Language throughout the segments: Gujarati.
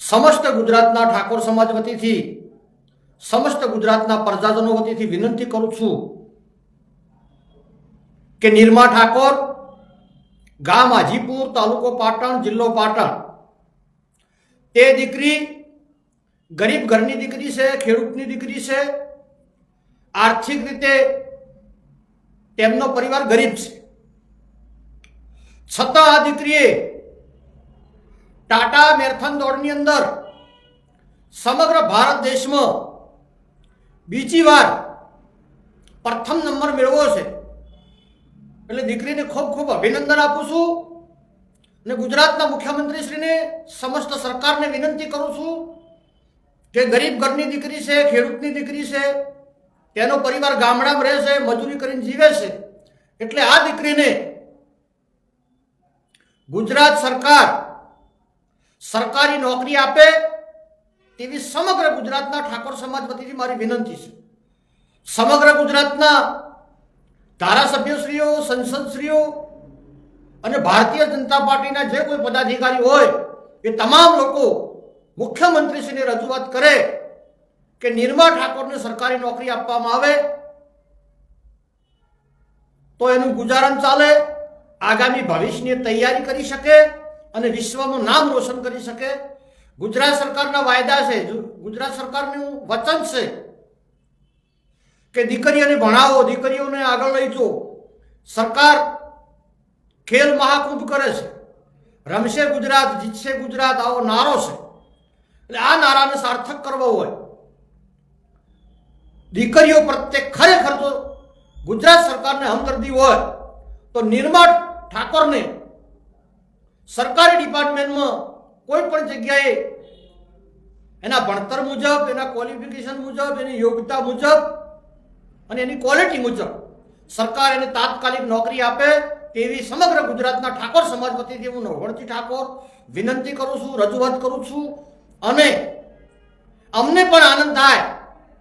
સમસ્ત ગુજરાતના ઠાકોર સમાજ વતીથી, સમસ્ત ગુજરાતના પ્રજાજનો વતીથી વિનંતી કરું છું કે નિર્મા ઠાકોર, ગામ હાજીપુર તાલુકો પાટણ, જિલ્લો પાટણ, તે દીકરી ગરીબ ઘરની દીકરી છે, ખેડૂતની દીકરી છે, આર્થિક રીતે તેમનો પરિવાર ગરીબ છે. છતાં આ દીકરીએ ટાટા મેરેથોન દોડની અંદર સમગ્ર ભારત દેશમાં બીજી વાર પ્રથમ નંબર મેળવ્યો છે. એટલે દીકરીને ખૂબ ખૂબ અભિનંદન આપું છું અને ગુજરાતના મુખ્યમંત્રીશ્રીને સમસ્ત સરકારને વિનંતી કરું છું કે ગરીબ ઘરની દીકરી છે, ખેડૂતની દીકરી છે, તેનો પરિવાર ગામડામાં રહે છે મજૂરી કરીને જીવે છે. એટલે આ દીકરીને ગુજરાત સરકાર સરકારી નોકરી આપે તેવી સમગ્ર ગુજરાતના ઠાકોર સમાજ વતીથી મારી વિનંતી છે. સમગ્ર ગુજરાતના ધારાસભ્યશ્રીઓ, સંસદશ્રીઓ અને ભારતીય જનતા પાર્ટીના જે કોઈ પદાધિકારી હોય, એ તમામ લોકો મુખ્યમંત્રીશ્રીને રજૂઆત કરે કે નિર્મા ઠાકોરને સરકારી નોકરી આપવામાં આવે તો એનું ગુજારણ ચાલે, આગામી ભવિષ્યની તૈયારી કરી શકે અને વિશ્વનું નામ રોશન કરી શકે? ગુજરાત સરકારના વાયદા છે ગુજરાત સરકારનું વચન છે કે દીકરીઓને ભણાવો, દીકરીઓને આગળ લઈ જો સરકાર ખેલ મહાકુંભ કરે છે. રમશે ગુજરાત, જીતશે ગુજરાત, આવો નારો છે. એટલે આ નારાને સાર્થક કરવો હોય. દીકરીઓ પ્રત્યે ખરેખર તો ગુજરાત સરકારને હમદર્દી હોય, તો નિર્મળ ઠાકોરને સરકારી ડિપાર્ટમેન્ટમાં કોઈ પણ જગ્યાએ એના ભણતર મુજબ, એના ક્વોલિફિકેશન મુજબ, એની યોગ્યતા મુજબ અને એની ક્વોલિટી મુજબ સરકાર એને તાત્કાલિક નોકરી આપે તેવી સમગ્ર ગુજરાતના ઠાકોર સમાજ વતીથી હું નવગણથી ઠાકોર વિનંતી કરું છું, રજૂઆત કરું છું અને અમને પણ આનંદ થાય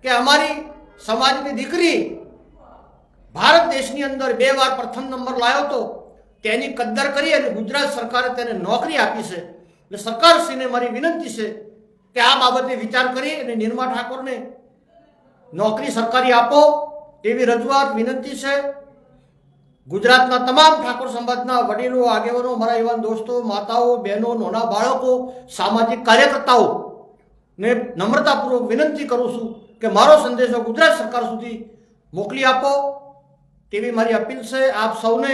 કે અમારી સમાજની દીકરી ભારત દેશની અંદર બે વાર પ્રથમ નંબર લાવ્યો હતો તેની કદ્દર કરી અને ગુજરાત સરકારે તેને નોકરી આપી છે. એટલે સરકારશ્રીને મારી વિનંતી છે કે આ બાબતે વિચાર કરી અને નિર્મા ઠાકોરને નોકરી સરકારી આપો તેવી રજૂઆત વિનંતી છે. ગુજરાતના તમામ ઠાકોર સમાજના વડીલો, આગેવાનો, મારા યુવાન દોસ્તો, માતાઓ, બહેનો, નાના બાળકો, સામાજિક કાર્યકર્તાઓ ને નમ્રતાપૂર્વક વિનંતી કરું છું કે મારો સંદેશો ગુજરાત સરકાર સુધી મોકલી આપો તેવી મારી અપીલ છે. આપ સૌને